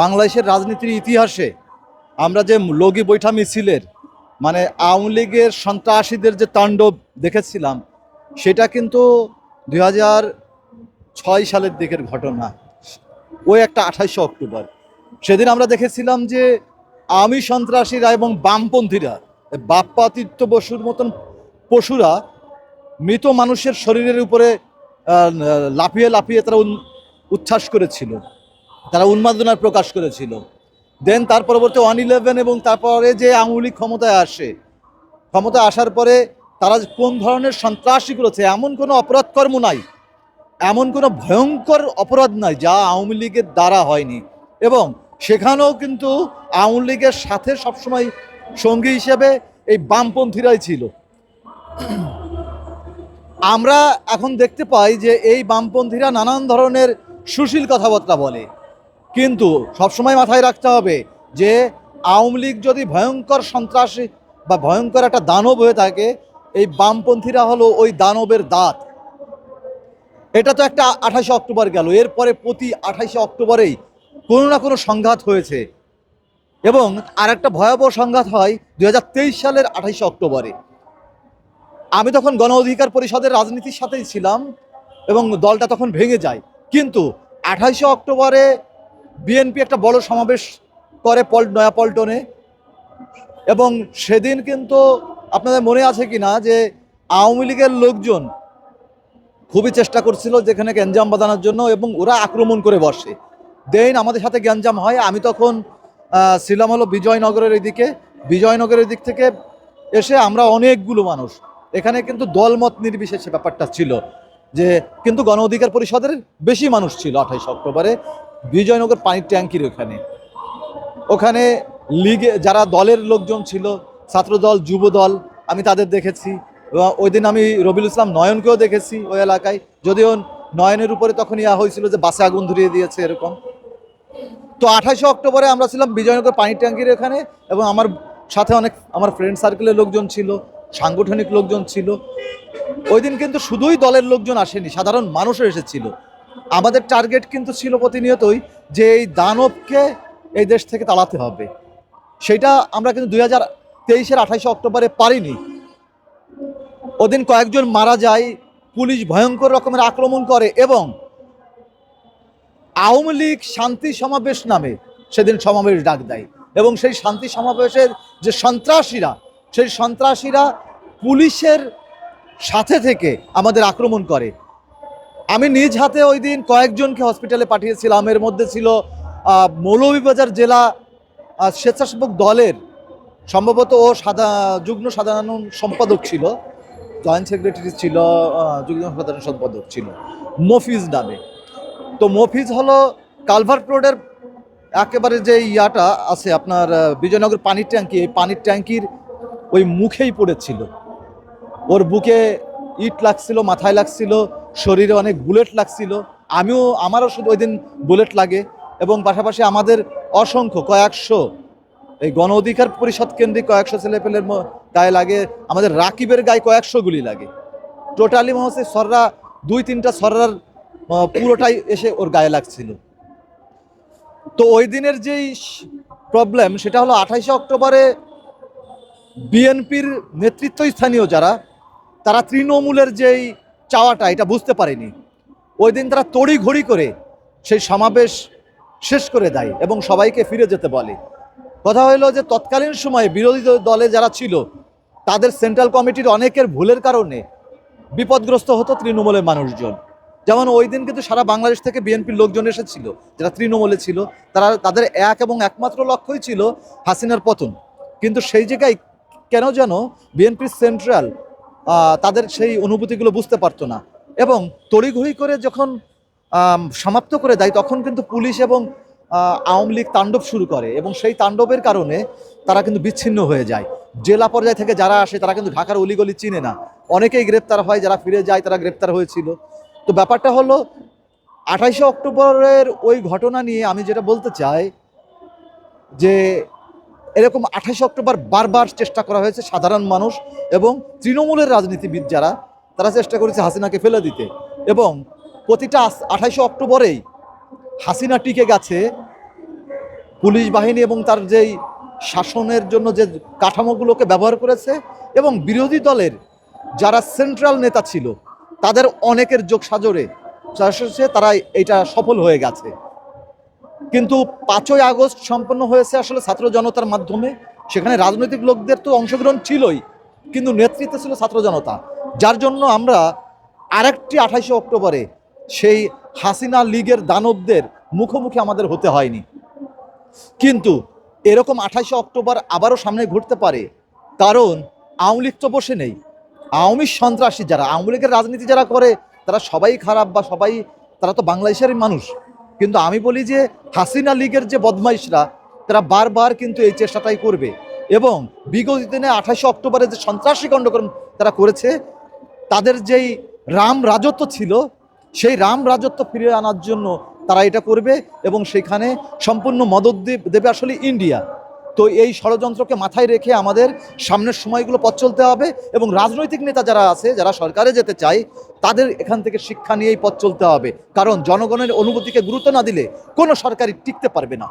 বাংলাদেশের রাজনীতির ইতিহাসে আমরা যে লগি বৈঠা মিছিলের মানে আওয়ামী লীগের সন্ত্রাসীদের যে তাণ্ডব দেখেছিলাম, সেটা কিন্তু দুই ছয় সালের দিকের ঘটনা। ওই একটা আঠাশে অক্টোবর। সেদিন আমরা দেখেছিলাম যে আমি সন্ত্রাসীরা এবং বামপন্থীরা এই বাপ্পাতিত্য বসুর মতন পশুরা মৃত মানুষের শরীরের উপরে লাফিয়ে লাফিয়ে তারা উচ্ছ্বাস করেছিল। তারা উন্মাদনার প্রকাশ করেছিল। দেন তার পরবর্তী ওয়ান ইলেভেন এবং তারপরে যে লীগ ক্ষমতায় আসে, ক্ষমতায় আসার পরে তারা কোন ধরনের সন্ত্রাসী করেছে, এমন কোনো অপরাধকর্ম নাই, এমন কোনো ভয়ঙ্কর অপরাধ নাই যা আওয়ামী লীগের দ্বারা হয়নি। এবং সেখানেও কিন্তু আওয়ামী লীগের সাথে সবসময় সঙ্গী হিসেবে এই বামপন্থীরাই ছিল। আমরা এখন দেখতে পাই যে এই বামপন্থীরা নানান ধরনের সুশীল কথাবার্তা বলে। কিন্তু সবসময় মাথায় রাখতে হবে যে আওয়ামী লীগ যদি ভয়ঙ্কর সন্ত্রাসী বা ভয়ঙ্কর একটা দানব হয়ে থাকে, এই বামপন্থীরা হলো ওই দানবের দাঁত। এটা তো একটা আঠাশে অক্টোবর গেল, এরপরে প্রতি আঠাশে অক্টোবরেই কোনো না কোনো সংঘাত হয়েছে। এবং আর একটা ভয়াবহ সংঘাত হয় দু হাজার তেইশ সালের আঠাশে অক্টোবরে। আমি তখন গণ অধিকার পরিষদের রাজনীতির সাথেই ছিলাম এবং দলটা তখন ভেঙে যায়। কিন্তু আঠাশে অক্টোবরে বিএনপি একটা বড় সমাবেশ করে পল নয়াপল্টনে এবং সেদিন কিন্তু আপনাদের মনে আছে কি না যে আওয়ামী লীগের লোকজন খুবই চেষ্টা করছিল যেখানে গ্যাঞ্জাম বাঁধানোর জন্য এবং ওরা আক্রমণ করে বসে। দেন আমাদের সাথে গ্যাঞ্জাম হয়, আমি তখন ছিলাম হলো বিজয়নগরের এদিকে। বিজয়নগরের দিক থেকে এসে আমরা অনেকগুলো মানুষ। এখানে কিন্তু দলমত নির্বিশেষে ব্যাপারটা ছিল যে, কিন্তু গণ অধিকার পরিষদের বেশি মানুষ ছিল আঠাইশ অক্টোবরে। বিজয়নগর পানির ট্যাঙ্কির ওখানে। ওখানে লিগে যারা দলের লোকজন ছিল, ছাত্রদল যুব দল আমি তাদের দেখেছি। এবং ওই দিন আমি রবিউল ইসলাম নয়নকেও দেখেছি ওই এলাকায়। যদিও নয়নের উপরে তখন ইয়া হয়েছিল যে বাসে আগুন ধরিয়ে দিয়েছে এরকম। তো আঠাশে অক্টোবরে আমরা ছিলাম বিজয়নগর পানির ট্যাঙ্কির এখানে এবং আমার সাথে অনেক আমার ফ্রেন্ড সার্কেলের লোকজন ছিল, সাংগঠনিক লোকজন ছিল। ওই দিন কিন্তু শুধুই দলের লোকজন আসেনি, সাধারণ মানুষও এসেছিল। আমাদের টার্গেট কিন্তু ছিল প্রতিনিয়তই যে এই দানবকে এই দেশ থেকে তাড়াতে হবে। সেটা আমরা কিন্তু দুই হাজার তেইশের আঠাশে অক্টোবরে পারিনি। ওদিন কয়েকজন মারা যায়, পুলিশ ভয়ঙ্কর রকমের আক্রমণ করে এবং আওয়ামী লীগ শান্তি সমাবেশ নামে সেদিন সমাবেশ ডাক দেয় এবং সেই শান্তি সমাবেশের যে সন্ত্রাসীরা, সেই সন্ত্রাসীরা পুলিশের সাথে থেকে আমাদের আক্রমণ করে। আমি নিজ হাতে ওই দিন কয়েকজনকে হসপিটালে পাঠিয়েছিলাম। এর মধ্যে ছিল মৌলভীবাজার জেলা স্বেচ্ছাসেবক দলের, সম্ভবত ও সাদা যুগ্ম সাধারণ সম্পাদক ছিল জয়েন্ট সেক্রেটারি ছিল যুগ্ম সাধারণ সম্পাদক ছিল, মফিজ নামে। তো মফিজ হলো কালভার্ট রোডের একেবারে যে ইয়াটা আছে, আপনার বিজয়নগর পানির ট্যাঙ্কি, এই পানির ট্যাঙ্কির ওই মুখেই পড়েছিল। ওর বুকে ইট লাগছিল, মাথায় লাগছিল শরীরে অনেক বুলেট লাগছিল। আমিও, আমারও শুধু ওই দিন বুলেট লাগে এবং পাশাপাশি আমাদের অসংখ্য কয়েকশো, এই গণ অধিকার পরিষদ কেন্দ্রিক কয়েকশো ছেলেপেলের গায়ে লাগে, আমাদের রাকিবের গায়ে কয়েকশো গুলি লাগে। টোটালি মনে হচ্ছে সররা, দুই তিনটা সররার পুরোটাই এসে ওর গায়ে লাগছিল। তো ওই দিনের যেই প্রবলেম সেটা হলো আঠাইশে অক্টোবরে বিএনপির নেতৃত্ব স্থানীয় যারা, তারা তৃণমূলের যেই চাওয়াটা, এটা বুঝতে পারেনি। ওই দিন তারা তড়ি ঘড়ি করে সেই সমাবেশ শেষ করে দেয় এবং সবাইকে ফিরে যেতে বলে। কথা হলো যে, তৎকালীন সময়ে বিরোধী দলে যারা ছিল, তাদের সেন্ট্রাল কমিটির অনেকের ভুলের কারণে বিপদগ্রস্ত হতো তৃণমূলের মানুষজন। যেমন ওই দিন কিন্তু সারা বাংলাদেশ থেকে বিএনপির লোকজন এসেছিল, যারা তৃণমূলে ছিল, তারা তাদের এক এবং একমাত্র লক্ষ্যই ছিল হাসিনার পতন। কিন্তু সেই জায়গায় কেন যেন বিএনপির সেন্ট্রাল তাদের সেই অনুভূতিগুলো বুঝতে পারতো না। এবং তড়িঘড়ি করে যখন সমাপ্ত করে দেয়, তখন কিন্তু পুলিশ এবং আওয়ামী লীগ তাণ্ডব শুরু করে এবং সেই তাণ্ডবের কারণে তারা কিন্তু বিচ্ছিন্ন হয়ে যায়। জেলা পর্যায় থেকে যারা আসে, তারা কিন্তু ঢাকার অলিগলি চিনে না। অনেকেই গ্রেপ্তার হয়, যারা ফিরে যায়, তারা গ্রেপ্তার হয়েছিল। তো ব্যাপারটা হলো আঠাইশে অক্টোবরের ওই ঘটনা নিয়ে আমি যেটা বলতে চাই, যে এরকম আঠাশে অক্টোবর বারবার চেষ্টা করা হয়েছে সাধারণ মানুষ এবং তৃণমূলের রাজনীতিবিদ যারা, তারা চেষ্টা করেছে হাসিনাকে ফেলে দিতে। এবং প্রতিটা আঠাশে অক্টোবরেই হাসিনা টিকে গেছে পুলিশ বাহিনী এবং তার যেই শাসনের জন্য যে কাঠামোগুলোকে ব্যবহার করেছে এবং বিরোধী দলের যারা সেন্ট্রাল নেতা ছিল, তাদের অনেকের যোগ সাজরে তারা এটা সফল হয়ে গেছে। কিন্তু পাঁচই আগস্ট সম্পন্ন হয়েছে আসলে ছাত্র জনতার মাধ্যমে। সেখানে রাজনৈতিক লোকদের তো অংশগ্রহণ ছিলই, কিন্তু নেতৃত্বে ছিল ছাত্র জনতা। যার জন্য আমরা আরেকটি আঠাশে অক্টোবরে সেই হাসিনা লীগের দানবদের মুখোমুখি আমাদের হতে হয়নি। কিন্তু এরকম আঠাশে অক্টোবর আবারও সামনে ঘটতে পারে, কারণ আওয়ামী লীগ তো বসে নেই। আওয়ামী সন্ত্রাসী যারা, আওয়ামী লীগের রাজনীতি যারা করে, তারা সবাই খারাপ বা সবাই, তারা তো বাংলাদেশেরই মানুষ। কিন্তু আমি বলি যে হাসিনা লীগের যে বদমাইশরা, তারা বারবার কিন্তু এই চেষ্টাটাই করবে। এবং বিগত দিনে আঠাশে অক্টোবরে যে সন্ত্রাসী কাণ্ডকর্ম তারা করেছে, তাদের যেই রাম রাজত্ব ছিল, সেই রাম রাজত্ব ফিরিয়ে আনার জন্য তারা এটা করবে এবং সেখানে সম্পূর্ণ মদত দেবে আসলে ইন্ডিয়া। তো এই ষড়যন্ত্রকে মাথায় রেখে আমাদের সামনের সময়গুলো পথ চলতে হবে এবং রাজনৈতিক নেতা যারা আছে, যারা সরকারে যেতে চায়, তাদের এখান থেকে শিক্ষা নিয়েই পথ চলতে হবে। কারণ জনগণের অনুভূতিকে গুরুত্ব না দিলে কোনো সরকারই টিকতে পারবে না।